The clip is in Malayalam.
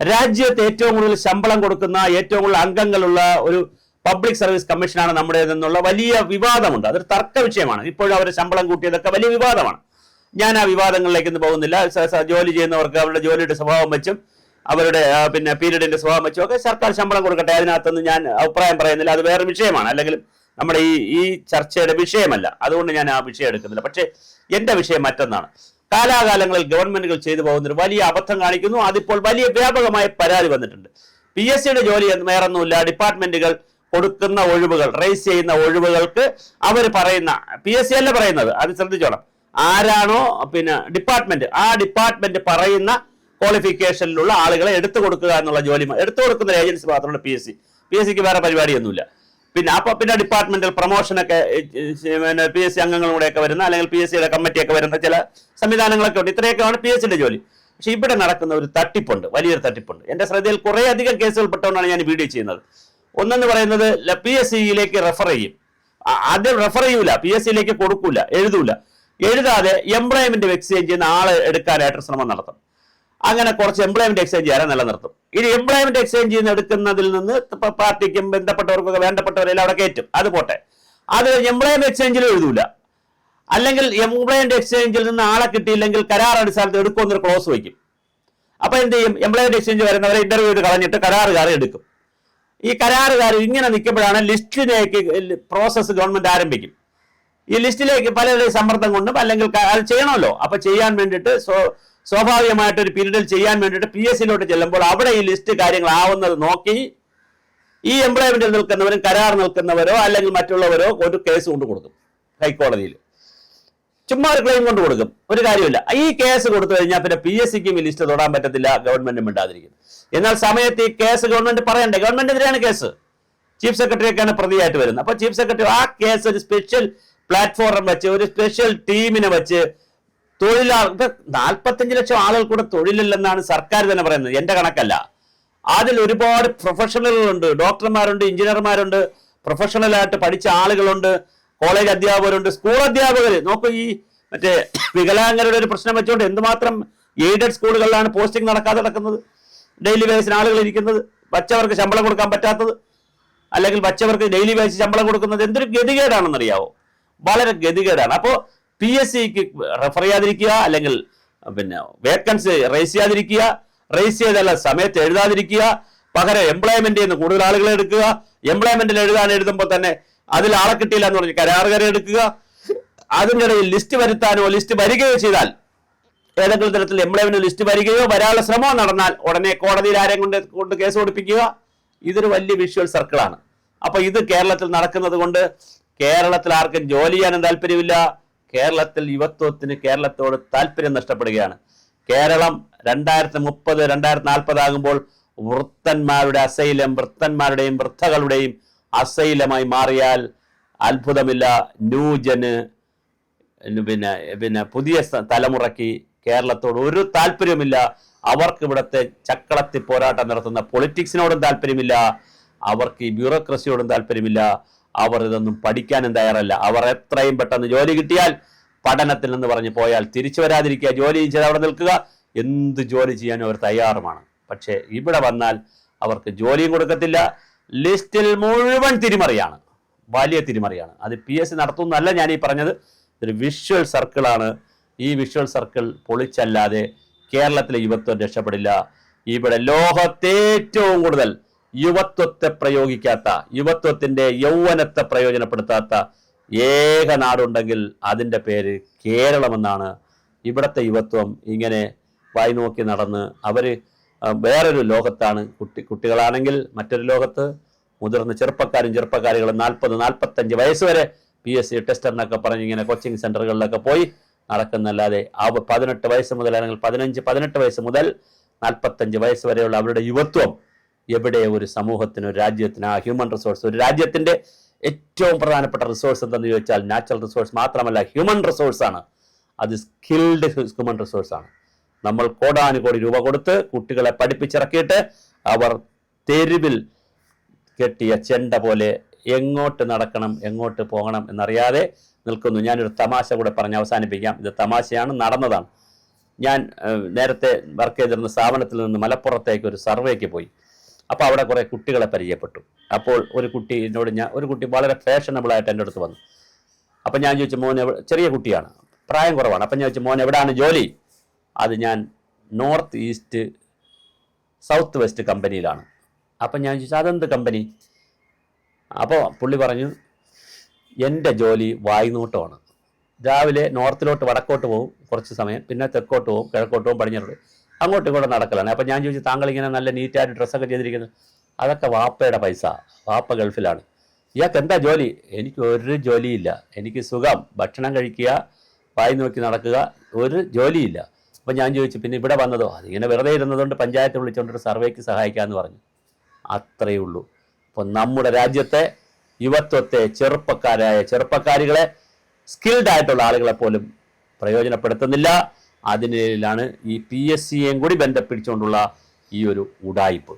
രാജ്യത്ത് ഏറ്റവും കൂടുതൽ ശമ്പളം കൊടുക്കുന്ന ഏറ്റവും കൂടുതൽ അംഗങ്ങളുള്ള ഒരു പബ്ലിക് സർവീസ് കമ്മീഷനാണ് നമ്മുടേതെന്നുള്ള വലിയ വിവാദമുണ്ട്. അതൊരു തർക്ക വിഷയമാണ്. ഇപ്പോഴും അവരെ ശമ്പളം കൂട്ടിയതൊക്കെ വലിയ വിവാദമാണ്. ഞാൻ ആ വിവാദങ്ങളിലേക്കൊന്നും പോകുന്നില്ല. ജോലി ചെയ്യുന്നവർക്ക് അവരുടെ ജോലിയുടെ സ്വഭാവം വെച്ചും അവരുടെ പിന്നെ പീരീഡിന്റെ സ്വഭാവം വെച്ചും ഒക്കെ സർക്കാർ ശമ്പളം കൊടുക്കട്ടെ. അതിനകത്തൊന്നും ഞാൻ അഭിപ്രായം പറയുന്നില്ല. അത് വേറെ വിഷയമാണ്. അല്ലെങ്കിൽ നമ്മുടെ ഈ ഈ ചർച്ചയുടെ വിഷയമല്ല. അതുകൊണ്ട് ഞാൻ ആ വിഷയം എടുക്കുന്നില്ല. പക്ഷേ എന്റെ വിഷയം മറ്റൊന്നാണ്. കാലാകാലങ്ങളിൽ ഗവൺമെന്റുകൾ ചെയ്തു പോകുന്നൊരു വലിയ അബദ്ധം കാണിക്കുന്നു. അതിപ്പോൾ വലിയ വ്യാപകമായ പരാതി വന്നിട്ടുണ്ട്. പി എസ് സിയുടെ ജോലി വേറൊന്നുമില്ല. ഡിപ്പാർട്ട്മെന്റുകൾ കൊടുക്കുന്ന ഒഴിവുകൾ റേസ് ചെയ്യുന്ന ഒഴിവുകൾക്ക് അവർ പറയുന്ന പി എസ് സി അല്ല പറയുന്നത്. അത് ശ്രദ്ധിച്ചോണം. ആരാണോ പിന്നെ ഡിപ്പാർട്ട്മെന്റ് ആ ഡിപ്പാർട്ട്മെന്റ് പറയുന്ന ക്വാളിഫിക്കേഷനിലുള്ള ആളുകളെ എടുത്തു കൊടുക്കുക എന്നുള്ള ജോലി എടുത്തു കൊടുക്കുന്ന ഏജൻസി മാത്രമാണ് P S C P S സിക്ക് വേറെ പരിപാടിയൊന്നുമില്ല. പിന്നെ അപ്പൊ പിന്നെ ഡിപ്പാർട്ട്മെന്റൽ പ്രൊമോഷനൊക്കെ പിന്നെ പി എസ് സി അംഗങ്ങളും കൂടെയൊക്കെ വരുന്ന അല്ലെങ്കിൽ പി എസ് സിയുടെ കമ്മിറ്റിയൊക്കെ വരുന്ന ചില സംവിധാനങ്ങളൊക്കെ ഉണ്ട്. ഇത്രയൊക്കെയാണ് പി എസ് സിയുടെ ജോലി. പക്ഷെ ഇവിടെ നടക്കുന്ന ഒരു തട്ടിപ്പുണ്ട് വലിയൊരു തട്ടിപ്പുണ്ട്. എന്റെ ശ്രദ്ധയിൽ കുറെ അധികം കേസുകൾ പെട്ടുകൊണ്ടാണ് ഞാൻ വീഡിയോ ചെയ്യുന്നത്. ഒന്നെന്ന് പറയുന്നത് പി എസ് സിയിലേക്ക് റെഫർ ചെയ്യും. ആദ്യം റെഫർ ചെയ്യൂല പി എസ് സിയിലേക്ക് കൊടുക്കൂല എഴുതൂല. എഴുതാതെ എംപ്ലോയ്മെന്റ് എക്സ്ചേഞ്ച് ചെയ്യുന്ന ആളെ എടുക്കാനായിട്ട് ശ്രമം നടത്തും. അങ്ങനെ കുറച്ച് എംപ്ലോയ്മെന്റ് എക്സ്ചേഞ്ച് ചെയ്യാൻ നിലനിർത്തും. ഇനി എംപ്ലോയ്മെന്റ് എക്സ്ചേഞ്ച് ചെയ്യുന്ന എടുക്കുന്നതിൽ നിന്ന് പാർട്ടിക്കും ബന്ധപ്പെട്ടവർക്കൊക്കെ വേണ്ടപ്പെട്ടവരെല്ലാം അവിടെ കയറ്റും. അത് പോട്ടെ. അത് എംപ്ലോയ്മെന്റ് എക്സ്ചേഞ്ചിൽ എഴുതൂല. അല്ലെങ്കിൽ എംപ്ലോയ്മെന്റ് എക്സ്ചേഞ്ചിൽ നിന്ന് ആളെ കിട്ടിയില്ലെങ്കിൽ കരാർ അടിസ്ഥാനത്തിൽ എടുക്കുമെന്നൊരു ക്ലോസ് വയ്ക്കും. അപ്പൊ എന്ത് ചെയ്യും? എംപ്ലോയ്മെന്റ് എക്സ്ചേഞ്ച് വരുന്നവരെ ഇന്റർവ്യൂ ചെയ്ത് കളഞ്ഞിട്ട് കരാറുകാരെ എടുക്കും. ഈ കരാറുകാർ ഇങ്ങനെ നിൽക്കുമ്പോഴാണ് ലിസ്റ്റിലേക്ക് പ്രോസസ്സ് ഗവൺമെന്റ് ആരംഭിക്കും. ഈ ലിസ്റ്റിലേക്ക് പലരുടെയും സമ്മർദ്ദം കൊണ്ടും അല്ലെങ്കിൽ അത് ചെയ്യണമല്ലോ. അപ്പൊ ചെയ്യാൻ വേണ്ടിയിട്ട് സ്വാഭാവികമായിട്ട് ഒരു പീരീഡിൽ ചെയ്യാൻ വേണ്ടിയിട്ട് പി എസ് സിയിലോട്ട് ചെല്ലുമ്പോൾ അവിടെ ഈ ലിസ്റ്റ് കാര്യങ്ങളാവുന്നത് നോക്കി ഈ എംപ്ലോയ്മെന്റിൽ നിൽക്കുന്നവരും കരാർ നിൽക്കുന്നവരോ അല്ലെങ്കിൽ മറ്റുള്ളവരോ ഒരു കേസ് കൊണ്ട് കൊടുക്കും ഹൈക്കോടതിയിൽ. ചുമ്മാ ഒരു ക്ലെയിം കൊണ്ട് കൊടുക്കും. ഒരു കാര്യമില്ല. ഈ കേസ് കൊടുത്തു കഴിഞ്ഞാൽ പിന്നെ പി എസ് സിക്കും ഈ ലിസ്റ്റ് തൊടാൻ പറ്റത്തില്ല ഗവൺമെന്റും മിണ്ടാതിരിക്കും. എന്നാൽ സമയത്ത് ഈ കേസ് ഗവൺമെന്റ് പറയണ്ടേ? ഗവൺമെന്റിനെതിരെയാണ് കേസ് ചീഫ് സെക്രട്ടറിയൊക്കെയാണ് പ്രതിയായിട്ട് വരുന്നത്. അപ്പൊ ചീഫ് സെക്രട്ടറി ആ കേസ് ഒരു സ്പെഷ്യൽ പ്ലാറ്റ്ഫോം വെച്ച് ഒരു സ്പെഷ്യൽ ടീമിനെ വെച്ച് ഇപ്പൊ നാൽപ്പത്തഞ്ച് ലക്ഷം ആളുകൾ കൂടെ തൊഴിലില്ലെന്നാണ് സർക്കാർ തന്നെ പറയുന്നത്. എന്റെ കണക്കല്ല. അതിൽ ഒരുപാട് പ്രൊഫഷണലുകളുണ്ട് ഡോക്ടർമാരുണ്ട് എഞ്ചിനീയർമാരുണ്ട് പ്രൊഫഷണലായിട്ട് പഠിച്ച ആളുകളുണ്ട് കോളേജ് അധ്യാപകരുണ്ട് സ്കൂൾ അധ്യാപകർ നോക്കൂ ഈ മറ്റേ വികലാംഗരുടെ ഒരു പ്രശ്നം വെച്ചുകൊണ്ട് എന്തുമാത്രം എയ്ഡഡ് സ്കൂളുകളിലാണ് പോസ്റ്റിംഗ് നടക്കാതെ നടക്കുന്നത്? ഡെയിലി ബേസിന് ആളുകൾ ഇരിക്കുന്നത് വച്ചവർക്ക് ശമ്പളം കൊടുക്കാൻ പറ്റാത്തത് അല്ലെങ്കിൽ വച്ചവർക്ക് ഡെയിലി വേസ് ശമ്പളം കൊടുക്കുന്നത് എന്തൊരു ഗതികേടാണെന്നറിയാവോ? വളരെ ഗതികേടാണ്. അപ്പോൾ പി എസ് സിക്ക് റെഫർ ചെയ്യാതിരിക്കുക അല്ലെങ്കിൽ പിന്നെ വേക്കൻസി റേസ് ചെയ്യാതിരിക്കുക റേസ് ചെയ്തല്ല സമയത്ത് എഴുതാതിരിക്കുക പകരം എംപ്ലോയ്മെന്റ് നിന്ന് കൂടുതൽ ആളുകളെ എടുക്കുക എംപ്ലോയ്മെന്റിൽ എഴുതാൻ എഴുതുമ്പോൾ തന്നെ അതിൽ ആളെ കിട്ടിയില്ല എന്ന് പറഞ്ഞ് കരാറുകാരെ എടുക്കുക. അതിനിടയിൽ ലിസ്റ്റ് വരുത്താനോ ലിസ്റ്റ് വരികയോ ചെയ്താൽ ഏതെങ്കിലും തരത്തിൽ എംപ്ലോയ്മെന്റ് ലിസ്റ്റ് വരികയോ വരാനുള്ള ശ്രമം നടന്നാൽ ഉടനെ കോടതിയിൽ ആരെയും കൊണ്ട് കൊണ്ട് കേസ് കൊടുപ്പിക്കുക. ഇതൊരു വലിയ വിഷ്വൽ സർക്കിളാണ് അപ്പൊ ഇത് കേരളത്തിൽ നടക്കുന്നത് കൊണ്ട് കേരളത്തിൽ ആർക്കും ജോലി ചെയ്യാനും താല്പര്യമില്ല. കേരളത്തിൽ യുവത്വത്തിന് കേരളത്തോട് താല്പര്യം നഷ്ടപ്പെടുകയാണ്. കേരളം രണ്ടായിരത്തി മുപ്പത് രണ്ടായിരത്തി നാൽപ്പത് ആകുമ്പോൾ വൃത്തന്മാരുടെ അസൈലം വൃത്തന്മാരുടെയും വൃദ്ധകളുടെയും അസൈലമായി മാറിയാൽ അത്ഭുതമില്ല. ന്യൂജന് പിന്നെ പിന്നെ പുതിയ തലമുറയ്ക്ക് കേരളത്തോട് ഒരു താല്പര്യമില്ല അവർക്ക് ഇവിടുത്തെ ചക്കളത്തി പോരാട്ടം നടത്തുന്ന പൊളിറ്റിക്സിനോടും താല്പര്യമില്ല. അവർക്ക് ഈ ബ്യൂറോക്രസിയോടും താല്പര്യമില്ല. അവർ ഇതൊന്നും പഠിക്കാനും തയ്യാറല്ല. അവർ എത്രയും പെട്ടെന്ന് ജോലി കിട്ടിയാൽ പഠനത്തിൽ നിന്ന് പറഞ്ഞ് പോയാൽ തിരിച്ചു വരാതിരിക്കുക ജോലി ചെയ്ത് അവിടെ നിൽക്കുക എന്ത് ജോലി ചെയ്യാനും അവർ തയ്യാറുമാണ്. പക്ഷേ ഇവിടെ വന്നാൽ അവർക്ക് ജോലിയും കൊടുക്കത്തില്ല. ലിസ്റ്റിൽ മുഴുവൻ തിരിമറിയാണ്. വലിയ തിരിമറിയാണ്. അത് പി എസ് സി നടത്തുന്നല്ല ഞാൻ ഈ പറഞ്ഞത്. ഒരു വിഷ്വൽ സർക്കിളാണ് ഈ വിഷ്വൽ സർക്കിൾ പൊളിച്ചല്ലാതെ കേരളത്തിലെ യുവത്വം രക്ഷപ്പെടില്ല. ഇവിടെ ലോകത്തേറ്റവും കൂടുതൽ യുവത്വത്തെ പ്രയോഗിക്കാത്ത യുവത്വത്തിന്റെ യൗവനത്തെ പ്രയോജനപ്പെടുത്താത്ത ഏക നാടുണ്ടെങ്കിൽ അതിന്റെ പേര് കേരളമെന്നാണ് ഇവിടുത്തെ യുവത്വം ഇങ്ങനെ വായി നോക്കി നടന്ന് അവർ വേറൊരു ലോകത്താണ്. കുട്ടി കുട്ടികളാണെങ്കിൽ മറ്റൊരു ലോകത്ത്. മുതിർന്ന ചെറുപ്പക്കാരും ചെറുപ്പക്കാരികളും നാൽപ്പത് നാൽപ്പത്തഞ്ച് വയസ്സ് വരെ പി എസ് സി ടെസ്റ്റർ എന്നൊക്കെ പറഞ്ഞ് ഇങ്ങനെ കോച്ചിങ് സെന്ററുകളിലൊക്കെ പോയി നടക്കുന്നല്ലാതെ ആ പതിനെട്ട് വയസ്സ് മുതൽ അല്ലെങ്കിൽ പതിനഞ്ച് പതിനെട്ട് വയസ്സ് മുതൽ നാൽപ്പത്തഞ്ച് വയസ്സ് വരെയുള്ള അവരുടെ യുവത്വം എവിടെ ഒരു സമൂഹത്തിന് ഒരു രാജ്യത്തിന് ആ ഹ്യൂമൻ റിസോഴ്സ് ഒരു രാജ്യത്തിന്റെ ഏറ്റവും പ്രധാനപ്പെട്ട റിസോഴ്സ് എന്തെന്ന് ചോദിച്ചാൽ നാച്ചുറൽ റിസോഴ്സ് മാത്രമല്ല ഹ്യൂമൻ റിസോഴ്സ് ആണ്. അത് സ്കിൽഡ് ഹ്യൂമൻ റിസോഴ്സ് ആണ്. നമ്മൾ കോടാനുകോടി രൂപ കൊടുത്ത് കുട്ടികളെ പഠിപ്പിച്ചിറക്കിയിട്ട് അവർ തെരുവിൽ കെട്ടിയ ചെണ്ട പോലെ എങ്ങോട്ട് നടക്കണം എങ്ങോട്ട് പോകണം എന്നറിയാതെ നിൽക്കുന്നു. ഞാനൊരു തമാശ കൂടെ പറഞ്ഞ് അവസാനിപ്പിക്കാം. ഇത് തമാശയാണ് നടന്നതാണ്. ഞാൻ നേരത്തെ വർക്ക് ചെയ്തിരുന്ന സ്ഥാപനത്തിൽ നിന്ന് മലപ്പുറത്തേക്ക് ഒരു സർവേക്ക് പോയി. അപ്പോൾ അവിടെ കുറേ കുട്ടികളെ പരിചയപ്പെട്ടു. അപ്പോൾ ഒരു കുട്ടി എന്നോട് ഞാൻ ഒരു കുട്ടി വളരെ ഫാഷനബിൾ ആയിട്ട് എന്റെ അടുത്ത് വന്നു. അപ്പം ഞാൻ ചോദിച്ചു മോൻ ചെറിയ കുട്ടിയാണ് പ്രായം കുറവാണ്. അപ്പം ഞാൻ ചോദിച്ചു മോൻ എവിടെയാണ് ജോലി? അത് ഞാൻ നോർത്ത് ഈസ്റ്റ് സൗത്ത് വെസ്റ്റ് കമ്പനിയിലാണ്. അപ്പം ഞാൻ ചോദിച്ചു അതെന്ത് കമ്പനി? അപ്പോൾ പുള്ളി പറഞ്ഞു എന്റെ ജോലി വായ്നോട്ടമാണ് രാവിലെ നോർത്തിലോട്ട് വടക്കോട്ട് പോകും കുറച്ച് സമയം പിന്നെ തെക്കോട്ട് പോകും കിഴക്കോട്ട് പോകും പടിഞ്ഞാറോട്ട്. അങ്ങോട്ടും ഇങ്ങോട്ടും നടക്കലാണ്. അപ്പം ഞാൻ ചോദിച്ചു താങ്കൾ ഇങ്ങനെ നല്ല നീറ്റായിട്ട് ഡ്രസ്സൊക്കെ ചെയ്തിരിക്കുന്നത് അതൊക്കെ വാപ്പയുടെ പൈസ. വാപ്പ ഗൾഫിലാണ്. ഇയാൾക്ക് എന്താ ജോലി? എനിക്ക് ഒരു ജോലിയില്ല. എനിക്ക് സുഖം. ഭക്ഷണം കഴിക്കുക വായി നോക്കി നടക്കുക ഒരു ജോലിയില്ല. അപ്പം ഞാൻ ചോദിച്ചു പിന്നെ ഇവിടെ വന്നതോ? അതിങ്ങനെ വെറുതെ ഇരുന്നതുകൊണ്ട് പഞ്ചായത്ത് വിളിച്ചുകൊണ്ടൊരു സർവേക്ക് സഹായിക്കാമെന്ന് പറഞ്ഞു. അത്രയേ ഉള്ളൂ. അപ്പോൾ നമ്മുടെ രാജ്യത്തെ യുവത്വത്തെ ചെറുപ്പക്കാരായ ചെറുപ്പക്കാരികളെ സ്കിൽഡ് ആയിട്ടുള്ള ആളുകളെ പോലും പ്രയോജനപ്പെടുത്തുന്നില്ല. അതിനിലാണ് ഈ പി എസ് സിയെയും കൂടി ബന്ധപ്പിടിച്ചുകൊണ്ടുള്ള ഈ ഒരു ഉടായിപ്പ്